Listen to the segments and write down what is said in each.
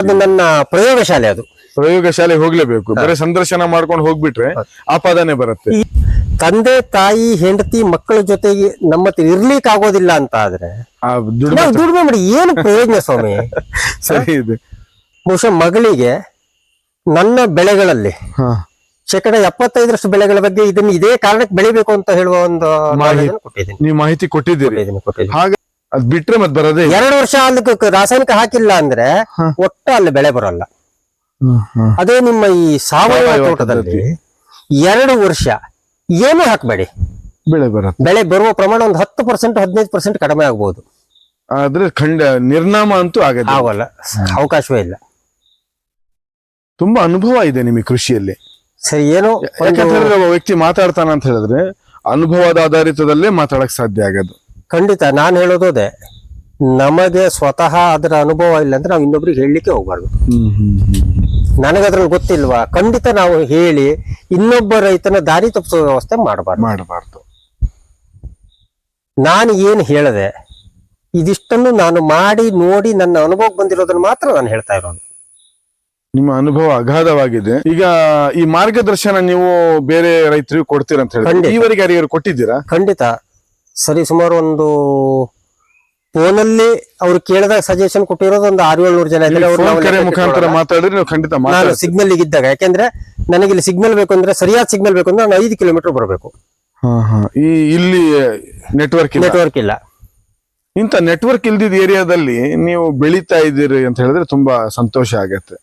ಅದು ನನ್ನ ಪ್ರಯೋಗಶಾಲೆ ಅದು. ಪ್ರಯೋಗಶಾಲೆ ಹೋಗ್ಲೇಬೇಕು. ಬರೀ ಸಂದರ್ಶನ ಮಾಡ್ಕೊಂಡು ಹೋಗ್ಬಿಟ್ರೆ ಆಪಾದನೆ ಬರುತ್ತೆ. ತಂದೆ ತಾಯಿ ಹೆಂಡತಿ ಮಕ್ಕಳ ಜೊತೆಗೆ ನಮ್ಮ ಹತ್ರ ಇರ್ಲಿಕ್ಕೆ ಆಗೋದಿಲ್ಲ ಅಂತ ಆದ್ರೆ ಆ ದುಡ್ಡು ನಾವು ದುಡಿಮೆ ಮಾಡಿ ಏನು ಪ್ರಯೋಜನ ಸ್ವಾಮಿ? ಸರಿ ಇದೆ. ಬಹುಶಃ ಮಗಳಿಗೆ ನನ್ನ ಬೆಳೆಗಳಲ್ಲಿ ಹಾ. ಶೇಕಡ ಎಪ್ಪತ್ತೈದರಷ್ಟು ಬೆಳೆಗಳ ಬಗ್ಗೆ ಇದನ್ನ ಇದೇ ಕಾರಣಕ್ಕೆ ಬೆಳಿಬೇಕು ಅಂತ ಹೇಳುವ ಒಂದು ಮಾಹಿತಿ ಕೊಟ್ಟಿದ್ದೀನಿ. ನೀವು ಮಾಹಿತಿ ಕೊಟ್ಟಿದ್ದೀರಿ. ಕೊಟ್ಟಿದ್ದೀನಿ, ಕೊಟ್ಟಿದ್ದೀನಿ. ಹಾಗೆ ಅದ್ ಬಿಟ್ರೆ ಮತ್ ಬರೋದೇ ಇಲ್ಲ. ಎರಡು ವರ್ಷ ಅಲ್ಲಿ ರಾಸಾಯನಿಕ ಹಾಕಿಲ್ಲ ಅಂದ್ರೆ ಒಟ್ಟು ಅಲ್ಲಿ ಬೆಳೆ ಬರಲ್ಲ. ಅದೇ ನಿಮ್ಮ ಈ ಸಾವಯವ ಸಾವಯವ ತೋಟದಲ್ಲಿ ಎರಡು ವರ್ಷ ಏನು ಹಾಕ್ಬೇಡಿ. ಬೆಳೆ ಬರುತ್ತೆ. ಬೆಳೆ ಬರುವ ಪ್ರಮಾಣ ಒಂದು ಹತ್ತು ಪರ್ಸೆಂಟ್ ಹದಿನೈದು ಪರ್ಸೆಂಟ್ ಕಡಿಮೆ ಆಗ್ಬಹುದು ಆದ್ರೆ ಖಂಡ ನಿರ್ನಾಮ ಅಂತೂ ಆಗದೆ ಆಗೋಲ್ಲ. ಅವಕಾಶವೇ ಇಲ್ಲ. ತುಂಬಾ ಅನುಭವ ಇದೆ ನಿಮಗೆ ಕೃಷಿಯಲ್ಲಿ. ಸರಿ ಏನೋ? ಒಂದು- ಒಬ್ಬ ವ್ಯಕ್ತಿ ಮಾತಾಡ್ತಾನ ಅಂತ ಹೇಳಿದ್ರೆ ಅನುಭವದ ಆಧಾರಿತದಲ್ಲೇ ಮಾತಾಡಕ್ ಸಾಧ್ಯ ಆಗೋದು. ಖಂಡಿತ ನಾನು ಹೇಳೋದು ಅದೇ. ನಮಗೆ ಸ್ವತಃ ಅದರ ಅನುಭವ ಇಲ್ಲ ಅಂದ್ರೆ ನಾವು ಇನ್ನೊಬ್ರಿಗೆ ಹೇಳಲಿಕ್ಕೆ ಹೋಗ್ಬಾರ್ದು. ನನಗೆ ಅದ್ರಲ್ಲಿ ಗೊತ್ತಿಲ್ವಾ? ಖಂಡಿತ ನಾವು ಹೇಳಿ ಇನ್ನೊಬ್ಬ ರೈತನ ದಾರಿ ತಪ್ಪಿಸೋ ವ್ಯವಸ್ಥೆ ಮಾಡಬಾರ್ದು. ಮಾಡಬಾರ್ದು. ನಾನು ಏನು ಹೇಳದೆ ಇದಿಷ್ಟನ್ನು ನಾನು ಮಾಡಿ ನೋಡಿ ನನ್ನ ಅನುಭವಕ್ಕೆ ಬಂದಿರೋದನ್ನ ಮಾತ್ರ ನಾನು ಹೇಳ್ತಾ ಇರೋದು. ನಿಮ್ಮ ಅನುಭವ ಅಗಾಧವಾಗಿದೆ. ಈಗ ಈ ಮಾರ್ಗದರ್ಶನ ನೀವು ಬೇರೆ ರೈತರಿಗೆ ಕೊಡ್ತೀರಂತ ಅಂತ ಹೇಳಿ. ಈವರೆಗೆ ಯಾರಿಗಾರು ಕೊಟ್ಟಿದ್ದೀರಾ? ಖಂಡಿತ. ಸರಿ ಸುಮಾರು ಒಂದು ಫೋನಲ್ಲಿ ಅವ್ರು ಕೇಳಿದ ಸಜೆಷನ್ ಕೊಟ್ಟಿರೋದು ಒಂದು ಆರು ಏಳ್ನೂರು ಜನ ಇದ್ದಾರೆ. ಅವ್ರು ನಾವು ಲೆಕ್ಕ ಮುಖಾಂತರ ಇಟ್ಕೊಳ್ಳಲ್ಲ. ಮಾತಾಡಿದ್ರೆ ನೀವು ಖಂಡಿತ ನಾನು ಸಿಗ್ನಲ್ ಇದ್ದಾಗ ಯಾಕೆಂದ್ರೆ ನನಗೆ ಇಲ್ಲಿ ಸಿಗ್ನಲ್ ಬೇಕು ಅಂದ್ರೆ ಸರಿಯಾದ ಸಿಗ್ನಲ್ ಬೇಕು ಅಂದ್ರೆ ನಾನು ಐದು ಕಿಲೋಮೀಟರ್ ಬರಬೇಕು. ಹಾ, ಹಾ. ಈ ಇಲ್ಲಿ ನೆಟ್ವರ್ಕ್ ಇಲ್ಲ. ನೆಟ್ವರ್ಕ್ ಇಲ್ಲ. ಇಂತ ನೆಟ್ವರ್ಕ್ ಇಲ್ದಿದ್ದ ಏರಿಯಾದಲ್ಲಿ ನೀವು ಬೆಳೀತಾ ಇದ್ದೀರಿ ಅಂತ ಹೇಳಿದ್ರೆ ತುಂಬಾ ಸಂತೋಷ ಆಗತ್ತೆ.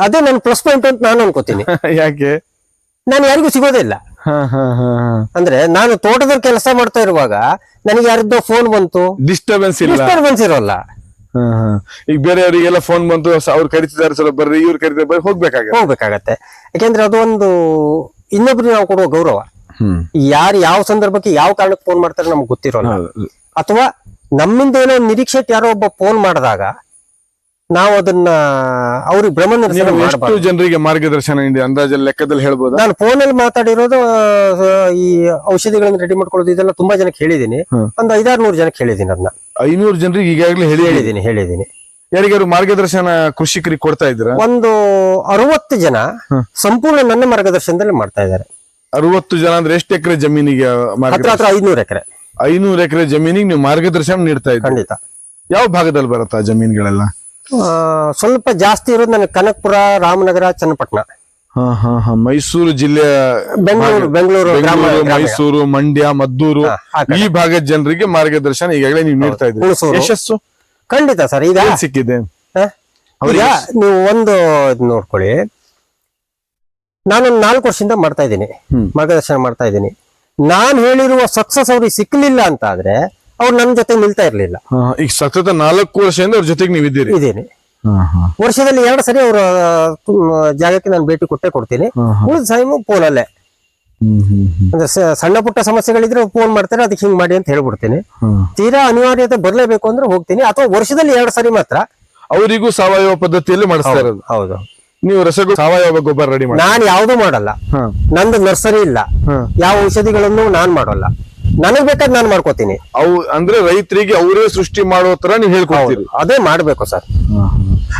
ಅದೇ ನನ್ನ ಪ್ಲಸ್ ಪಾಯಿಂಟ್ ಅಂತ ನಾನು ಅನ್ಕೋತೀನಿ. ಯಾಕೆ? ನಾನು ಯಾರಿಗೂ ಸಿಗೋದೇ ಇಲ್ಲ. ಅಂದ್ರೆ ನಾನು ತೋಟದ ಕೆಲಸ ಮಾಡ್ತಾ ಇರುವಾಗ ನನಗೆ ಯಾರದ್ದೋ ಫೋನ್ ಬಂತು. ಡಿಸ್ಟರ್ಬೆನ್ಸ್ ಇಲ್ಲ. ಡಿಸ್ಟರ್ಬೆನ್ಸ್ ಇರೋಲ್ಲ. ಈಗ ಬೇರೆಯವರಿಗೆಲ್ಲ ಫೋನ್ ಬಂತು ಅವ್ರು ಕರಿತಿದ್ದಾರೆ ಸ್ವಲ್ಪ ಬರ್ರಿ ಇವ್ರು ಕರಿತಾರೆ ಬರ್ರಿ ಹೋಗ್ಬೇಕಾಗತ್ತೆ. ಹೋಗ್ಬೇಕಾಗತ್ತೆ. ಯಾಕೆಂದ್ರೆ ಅದು ಒಂದು ಇನ್ನೊಬ್ರಿಗೆ ನಾವು ಕೊಡುವ ಗೌರವ. ಯಾರು ಯಾವ ಸಂದರ್ಭಕ್ಕೆ ಯಾವ ಕಾರಣಕ್ಕೆ ಫೋನ್ ಮಾಡ್ತಾರೆ ನಮ್ಗೆ ಗೊತ್ತಿರೋಲ್ಲ. ಅಥವಾ ನಮ್ಮಿಂದ ಏನೋ ನಿರೀಕ್ಷೆ ಯಾರೋ ಒಬ್ಬ ಫೋನ್ ಮಾಡಿದಾಗ ನಾವು ಅದನ್ನ ಅವ್ರಿಗೆ ಭ್ರಮ ನಿರಸನ ನೀವು ಎಷ್ಟು ಮಾಡಬಾರ್ದು. ಜನರಿಗೆ ಮಾರ್ಗದರ್ಶನ ಇದೆ ಅಂದಾಜಲ್ಲಿ ಲೆಕ್ಕದಲ್ಲಿ ಹೇಳ್ಬೋದಾ? ನಾನು ಫೋನ್ ಅಲ್ಲಿ ಮಾತಾಡಿರೋದು ಆ, ಈ ಔಷಧಿಗಳನ್ನ ರೆಡಿ ಮಾಡ್ಕೊಳ್ಳೋದು ಇದೆಲ್ಲ ತುಂಬಾ ಜನಕ್ಕೆ ಹೇಳಿದ್ದೀನಿ. ಒಂದ್ ಒಂದು ಐದಾರು ನೂರು ಜನಕ್ಕೆ ಹೇಳಿದೀನಿ ಅದನ್ನ ಐನೂರು ಜನರಿಗೆ ಈಗಾಗಲೇ ಹೇಳಿ ಹೇಳಿದೀನಿ ಹೇಳಿದೀನಿ ಯಾರಿಗಾರು ಮಾರ್ಗದರ್ಶನ ಕೃಷಿಕರಿಗೆ ಕೊಡ್ತಾ ಇದ್ದೀರಾ? ಒಂದು ಅರವತ್ತು ಜನ ಸಂಪೂರ್ಣ ನನ್ನ ಮಾರ್ಗದರ್ಶನದಲ್ಲಿ ಮಾಡ್ತಾ ಇದ್ದಾರೆ. ಅರವತ್ತು ಜನ ಅಂದ್ರೆ ಎಷ್ಟು ಎಕರೆ ಜಮೀನಿಗೆ ಹತ್ರ ಮಾರ್ಗದರ್ಶನ? ಹತ್ರ ಐದ್ನೂರು ಎಕರೆ. ಐನೂರು ಎಕರೆ ಜಮೀನಿಗೆ ನೀವು ಮಾರ್ಗದರ್ಶನ ನೀಡ್ತಾ ಇದ್ದೀರಿ? ಖಂಡಿತ. ಯಾವ ಭಾಗದಲ್ಲಿ ಬರುತ್ತಾ ಜಮೀನುಗಳೆಲ್ಲ? ಆ, ಸ್ವಲ್ಪ ಜಾಸ್ತಿ ಇರೋದು ನನಗೆ ಕನಕಪುರ ರಾಮನಗರ ಚನ್ನಪಟ್ಟಣ. ಮೈಸೂರು ಜಿಲ್ಲೆ ಬೆಂಗಳೂರು ಬೆಂಗಳೂರು ಮೈಸೂರು ಮಂಡ್ಯ ಮದ್ದೂರು. ಈ ಭಾಗದ ಜನರಿಗೆ ಮಾರ್ಗದರ್ಶನ ಈಗಾಗಲೇ ನೀವು ನೀಡ್ತಾ ಇದ್ದೀರಿ. ಯಶಸ್ಸು? ಖಂಡಿತ ಸರ್ ಈಗ ಸಿಕ್ಕಿದೆ? ಈಗ ನೀವು ಒಂದು ನೋಡ್ಕೊಳ್ಳಿ. ನಾನು ನಾಲ್ಕು ವರ್ಷದಿಂದ ಮಾಡ್ತಾ ಇದ್ದೀನಿ. ಮಾರ್ಗದರ್ಶನ ಮಾಡ್ತಾ ಇದ್ದೀನಿ. ನಾನು ಹೇಳಿರುವ ಸಕ್ಸಸ್ ಅವ್ರಿಗೆ ಸಿಕ್ಕಲಿಲ್ಲ ಅಂತ ಆದ್ರೆ ಅವ್ರು ನನ್ನ ಜೊತೆ ನಿಲ್ತಾ ಇರ್ಲಿಲ್ಲ. ಈಗ ಸತತ ನಾಲ್ಕು ವರ್ಷದಿಂದ ಅವ್ರ ಜೊತೆಗೆ ನೀವು ಇದ್ದೀರಿ ಹಾ. ವರ್ಷದಲ್ಲಿ ಎರಡು ಸರಿ ಅವರ ಜಾಗಕ್ಕೆ ನಾನು ಭೇಟಿ ಕೊಟ್ಟೆ ಕೊಡ್ತೀನಿ. ಉಳಿದ ಸೈಮು ಫೋನಲ್ಲೇ. ಅಂದ್ರೆ ಸಣ್ಣ ಪುಟ್ಟ ಸಮಸ್ಯೆಗಳಿದ್ರೆ ಫೋನ್ ಮಾಡ್ತಾರೆ ಅದಕ್ಕೆ ಹಿಂಗ್ ಮಾಡಿ ಅಂತ ಹೇಳ್ಬಿಡ್ತೀನಿ. ತೀರಾ ಅನಿವಾರ್ಯತೆ ಬರ್ಲೇಬೇಕು ಅಂದ್ರೆ ಹೋಗ್ತೀನಿ. ಅಥವಾ ವರ್ಷದಲ್ಲಿ ಎರಡು ಸರಿ ಮಾತ್ರ. ಅವರಿಗೂ ಸಾವಯವ ಪದ್ಧತಿಯಲ್ಲಿ ಮಾಡಿಸ್ತಾ ಇರೋದು. ಹೌದು. ನೀವು ರಸಗೊಬ್ಬರ ಸಾವಯವ ಗೊಬ್ಬರ ರೆಡಿ ಮಾಡಿ. ನಾನು ಯಾವ್ದು ಮಾಡಲ್ಲ. ನಂದು ನರ್ಸರಿ ಇಲ್ಲ. ಯಾವ ಔಷಧಿಗಳನ್ನು ನಾನ್ ಮಾಡಲ್ಲ. ನನಗ್ ಬೇಕಾದ್ ನಾನು ಮಾಡ್ಕೋತೀನಿ. ಅವು ಅಂದ್ರೆ ರೈತರಿಗೆ ಅವರೇ ಸೃಷ್ಟಿ ಮಾಡೋ ತರ ನೀವು ಹೇಳ್ಕೊಡ್ತೀರಿ. ಅದೇ ಮಾಡ್ಬೇಕು ಸರ್.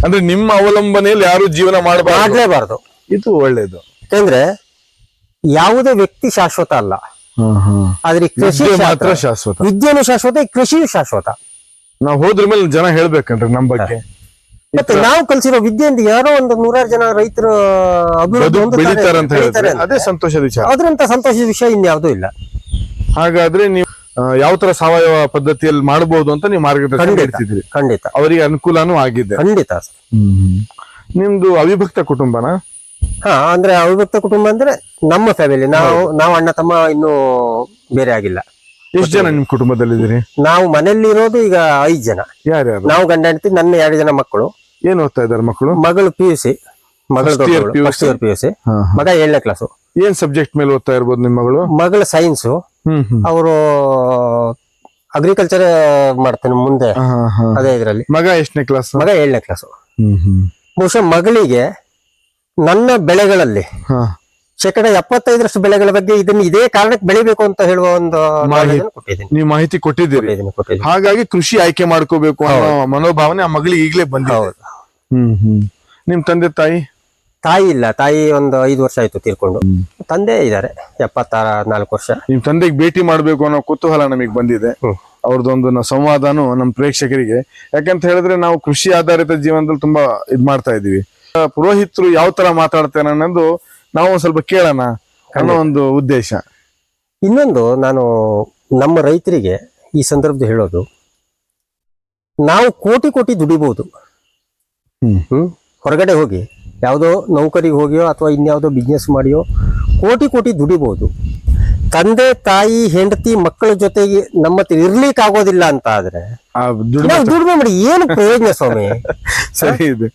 ಅಂದ್ರೆ ನಿಮ್ಮ ಅವಲಂಬನೆಯಲ್ಲಿ ಯಾರು ಜೀವನ ಮಾಡಬಾರ್ದು? ಮಾಡ್ಲೇಬಾರ್ದು. ಇದು ಒಳ್ಳೇದು. ಯಾಕಂದ್ರೆ ಯಾವುದೇ ವ್ಯಕ್ತಿ ಶಾಶ್ವತ ಅಲ್ಲ. ಆದ್ರೆ ಈ ಕೃಷಿ ವಿದ್ಯೆ ಮಾತ್ರ ಶಾಶ್ವತ. ವಿದ್ಯೆನು ಶಾಶ್ವತ ಕೃಷಿ ಕೃಷಿಯೂ ಶಾಶ್ವತ. ನಾವ್ ಹೋದ್ರ ಮೇಲೆ ಜನ ಹೇಳ್ಬೇಕನ್ರಿ ನಮ್ ಬಗ್ಗೆ. ಮತ್ತೆ ನಾವು ಕಲ್ಸಿರೋ ವಿದ್ಯೆಯಿಂದ ಯಾರೋ ಒಂದು ನೂರಾರು ಜನ ರೈತರು ಅಭಿವೃದ್ಧಿ ಬದುಕು ಹೊಂದುತ್ತಾರೆ, ಬೆಳೀತಾರ ಅಂತ ಬೆಳೀತಾರೆ ಹೇಳಿದ್ರೆ ಅದೇ ಸಂತೋಷದ ವಿಚಾರ. ಅದ್ರಂತ ಸಂತೋಷದ ವಿಷಯ ಇನ್ಯಾವುದೂ ಇಲ್ಲ. ಹಾಗಾದ್ರೆ ನೀವು ಯಾವ ತರ ಸಾವಯವ ಪದ್ಧತಿಯಲ್ಲಿ ಮಾಡಬಹುದು ಅಂತ ನೀವು ಮಾರ್ಗದರ್ಶನ ಖಂಡಿತ ನೀಡ್ತಿದ್ರಿ ಖಂಡಿತ. ಅವರಿಗೆ ಅನುಕೂಲನೂ ಆಗಿದೆ. ಖಂಡಿತ. ನಿಮ್ದು ಅವಿಭಕ್ತ ಕುಟುಂಬನ? ಹಾ ಅಂದ್ರೆ ಅವಿಭಕ್ತ ಕುಟುಂಬ ಅಂದ್ರೆ ನಮ್ಮ ಫ್ಯಾಮಿಲಿ ನಾವು ನಾವು ಅಣ್ಣ ತಮ್ಮ ಇನ್ನೂ ಬೇರೆ ಆಗಿಲ್ಲ. ಎಷ್ಟು ಜನ ನಿಮ್ ಕುಟುಂಬದಲ್ಲಿದ್ದೀರಿ? ನಾವು ಮನೆಯಲ್ಲಿ ಇರೋದು ಈಗ ಐದ್ ಜನ. ಯಾರ್ಯಾರು? ನಾವು ಗಂಡ ಹೆಂಡತಿ ನನ್ನ ಎರಡು ಜನ ಮಕ್ಕಳು. ಏನ್ ಓದ್ತಾ ಇದಾರೆ ಮಕ್ಕಳು? ಮಗಳು ಪಿ ಯು ಸಿ ಮಗಳು First year PUC. P U C ಮಗ ಏಳನೇ ಕ್ಲಾಸು ಏನ್ ಸಬ್ಜೆಕ್ಟ್ ಮೇಲೆ ಓದ್ತಾ ಇರ್ಬೋದು ನಿಮ್ಮ ಮಗಳು? ಮಗಳು ಸೈನ್ಸ್ ಅವರು ಅಗ್ರಿಕಲ್ಚರ್ ಮಾಡ್ತೇನೆ ಮುಂದೆ. ಅದೇ ಇದರಲ್ಲಿ. ಮಗ ಎಷ್ಟನೇ ಕ್ಲಾಸ್ ಮಗ ಏಳನೇ ಕ್ಲಾಸ್ ಬಹುಶಃ ಮಗಳಿಗೆ ನನ್ನ ಬೆಳೆಗಳಲ್ಲಿ ಶೇಕಡ ಎಪ್ಪತ್ತೈದರಷ್ಟು ಬೆಳೆಗಳ ಬಗ್ಗೆ ಇದನ್ನ ಇದೇ ಕಾರಣಕ್ಕೆ ಬೆಳಿಬೇಕು ಅಂತ ಹೇಳುವ ಒಂದು ನೀವು ಮಾಹಿತಿ ಕೊಟ್ಟಿದ್ದೀರಿ. ಹಾಗಾಗಿ ಕೃಷಿ ಆಯ್ಕೆ ಮಾಡ್ಕೋಬೇಕು ಅನ್ನೋ ಮನೋಭಾವನೆ ಆ ಮಗಳಿಗೆ ಈಗಲೇ ಬಂದಿದೆ. ಹ್ಮ್ ಹ್ಮ್. ನಿಮ್ ತಂದೆ ತಾಯಿ? ತಾಯಿ ಇಲ್ಲ. ತಾಯಿ ಒಂದು ಐದು ವರ್ಷ ಆಯ್ತು ತೀರ್ಕೊಂಡು. ತಂದೆ ಇದ್ದಾರೆ. ಎಪ್ಪತ್ತಾರ ನಾಲ್ಕು ವರ್ಷ. ನಿಮ್ ತಂದೆಗೆ ಭೇಟಿ ಮಾಡ್ಬೇಕು ಅನ್ನೋ ಕುತೂಹಲ ನಮಗೆ ಬಂದಿದೆ. ಅವ್ರದ್ದೊಂದು ಸಂವಾದನು ನಮ್ಮ ಪ್ರೇಕ್ಷಕರಿಗೆ. ಯಾಕಂತ ಹೇಳಿದ್ರೆ ನಾವು ಕೃಷಿ ಆಧಾರಿತ ಜೀವನದಲ್ಲಿ ತುಂಬಾ ಇದ್ ಮಾಡ್ತಾ ಇದೀವಿ ಪುರೋಹಿತರು ಯಾವ ತರ ಮಾತಾಡ್ತಾರೆ ಅನ್ನೋದು ನಾವು ಒಂದ್ ಸ್ವಲ್ಪ ಕೇಳೋಣ ಅನ್ನೋ ಒಂದು ಉದ್ದೇಶ. ಇನ್ನೊಂದು ನಾನು ನಮ್ಮ ರೈತರಿಗೆ ಈ ಸಂದರ್ಭದಲ್ಲಿ ಹೇಳೋದು ನಾವು ಕೋಟಿ ಕೋಟಿ ದುಡಿಬಹುದು ಹೊರಗಡೆ ಹೋಗಿ ಯಾವುದೋ ನೌಕರಿಗೆ ಹೋಗಿಯೋ ಅಥವಾ ಇನ್ಯಾವುದೋ ಬಿಸ್ನೆಸ್ ಮಾಡಿಯೋ ಕೋಟಿ ಕೋಟಿ ದುಡಿಬಹುದು ತಂದೆ ತಾಯಿ ಹೆಂಡತಿ ಮಕ್ಕಳ ಜೊತೆಗೆ ನಮ್ಮ ಇರ್ಲಿಕ್ಕೆ ಆಗೋದಿಲ್ಲ ಅಂತ ಆದ್ರೆ ದುಡಿಮೆ ಮಾಡಿ ಏನು ಪ್ರಯೋಜನ ಸ್ವಾಮಿ? ಸರಿ ಇದೆ.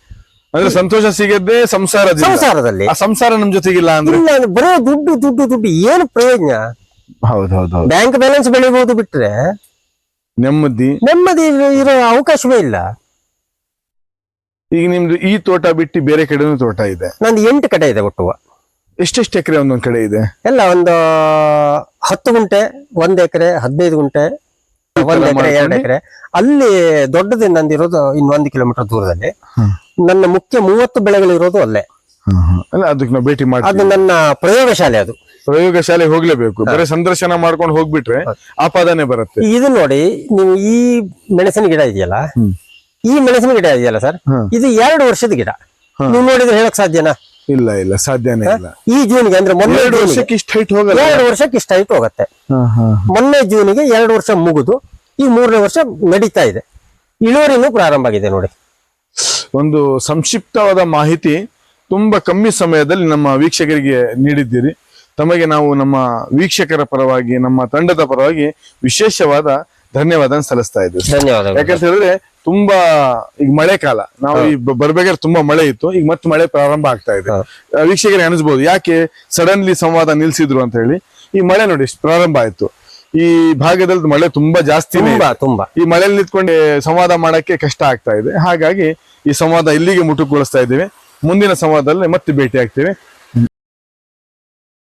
ಅಂದ್ರೆ ಸಂತೋಷ ಸಿಗದೇ ಸಂಸಾರ ಸಂಸಾರದಲ್ಲಿ. ಸಂಸಾರ ನಮ್ ಜೊತೆಗಿಲ್ಲ ಅಂದ್ರೆ? ಬರೋ ದುಡ್ಡು ದುಡ್ಡು ದುಡ್ಡು ಏನು ಪ್ರಯೋಜನ? ಹೌದೌದು ಹೌದು ಹೌದು. ಬ್ಯಾಂಕ್ ಬ್ಯಾಲೆನ್ಸ್ ಬೆಳಿಬಹುದು ಬಿಟ್ರೆ ನೆಮ್ಮದಿ. ನೆಮ್ಮದಿ ಇರೋ ಅವಕಾಶವೇ ಇಲ್ಲ. ಈಗ ನಿಮ್ದು ಈ ತೋಟ ಬಿಟ್ಟು ಬೇರೆ ಕಡೆನೂ ತೋಟ ಇದೆ? ನಂದು ಎಂಟು ಕಡೆ ಇದೆ ಒಟ್ಟು. ಎಷ್ಟೆಷ್ಟು ಎಕರೆ ಒಂದೊಂದ್ ಕಡೆ ಇದೆ? ಎಲ್ಲ ಒಂದು ಹತ್ತು ಗುಂಟೆ ಒಂದ್ ಎಕರೆ ಹದಿನೈದು ಗುಂಟೆ ಒಂದ್ ಎಕರೆ ಎರಡು ಎಕರೆ. ಅಲ್ಲಿ ದೊಡ್ಡದು ನಂದಿರೋದು ಇನ್ನೊಂದು ಕಿಲೋಮೀಟರ್ ದೂರದಲ್ಲಿ. ನನ್ನ ಮುಖ್ಯ ಮೂವತ್ತು ಬೆಳೆಗಳಿರೋದು ಅಲ್ಲೇ. ಅಲ್ಲ ಅದಕ್ಕೆ ನಾವು ಭೇಟಿ ಅದು ನನ್ನ ಪ್ರಯೋಗಶಾಲೆ ಅದು. ಪ್ರಯೋಗಶಾಲೆ ಹೋಗ್ಲೇಬೇಕು. ಬರೀ ಸಂದರ್ಶನ ಮಾಡ್ಕೊಂಡು ಹೋಗ್ಬಿಟ್ರೆ ಆಪಾದನೆ ಬರುತ್ತೆ. ಇದು ನೋಡಿ ನೀವು ಈ ಮೆಣಸಿನ ಗಿಡ ಇದೆಯಲ್ಲ. ಈ ಮೆಣಸಿನ ಗಿಡ ಇದೆಯಲ್ಲ ಸರ್? ಇದು ಎರಡು ವರ್ಷದ ಗಿಡ. ನೀವು ನೋಡಿದ್ರೆ ಹೇಳಕ್ ಸಾಧ್ಯನಾ? ಇಲ್ಲ ಇಲ್ಲ ಸಾಧ್ಯನೇ ಇಲ್ಲ. ಈ ಜೂನ್ಗೆ ಅಂದ್ರೆ ಮೊನ್ನೆ ಎರಡು ವರ್ಷಕ್ಕೆ ಇಷ್ಟ ಹೈಟ್ ಹೋಗಲ್ಲ. ಎರಡು ವರ್ಷಕ್ಕೆ ಇಷ್ಟ ಹೈಟ್ ಹೋಗುತ್ತೆ. ಮೊನ್ನೆ ಜೂನಿಗೆ ಎರಡು ವರ್ಷ ಮುಗಿದು ಈ ಮೂರನೇ ವರ್ಷ ನಡೀತಾ ಇದೆ. ಇಳುವರಿನೂ ಪ್ರಾರಂಭ ಆಗಿದೆ ನೋಡಿ. ಒಂದು ಸಂಕ್ಷಿಪ್ತವಾದ ಮಾಹಿತಿ ತುಂಬಾ ಕಮ್ಮಿ ಸಮಯದಲ್ಲಿ ನಮ್ಮ ವೀಕ್ಷಕರಿಗೆ ನೀಡಿದ್ದೀರಿ. ತಮಗೆ ನಾವು ನಮ್ಮ ವೀಕ್ಷಕರ ಪರವಾಗಿ ನಮ್ಮ ತಂಡದ ಪರವಾಗಿ ವಿಶೇಷವಾದ ಧನ್ಯವಾದ ಸಲ್ಲಿಸ್ತಾ ಇದ್ದೀವಿ. ಧನ್ಯವಾದ ಯಾಕಂತ ಹೇಳಿದ್ರೆ ತುಂಬಾ ಈಗ ಮಳೆ ಕಾಲ. ನಾವು ಈ ಬರ್ಬೇಕಾದ್ರೆ ತುಂಬಾ ಮಳೆ ಇತ್ತು. ಈಗ ಮತ್ತೆ ಮಳೆ ಪ್ರಾರಂಭ ಆಗ್ತಾ ಇದೆ. ವೀಕ್ಷಕರಿಗೆ ಅನಿಸ್ಬೋದು ಯಾಕೆ ಸಡನ್ಲಿ ಸಂವಾದ ನಿಲ್ಸಿದ್ರು ಅಂತ ಹೇಳಿ. ಈ ಮಳೆ ನೋಡಿ ಪ್ರಾರಂಭ ಆಯ್ತು. ಈ ಭಾಗದಲ್ಲಿ ಮಳೆ ತುಂಬಾ ಜಾಸ್ತಿ. ತುಂಬಾ ಈ ಮಳೆಯಲ್ಲಿ ನಿಂತ್ಕೊಂಡು ಸಂವಾದ ಮಾಡಕ್ಕೆ ಕಷ್ಟ ಆಗ್ತಾ ಇದೆ. ಹಾಗಾಗಿ ಈ ಸಂವಾದ ಇಲ್ಲಿಗೆ ಮುಟುಕುಗೊಳಿಸ್ತಾ ಇದ್ದೇವೆ. ಮುಂದಿನ ಸಂವಾದದಲ್ಲಿ ಮತ್ತೆ ಭೇಟಿ ಆಗ್ತೇವೆ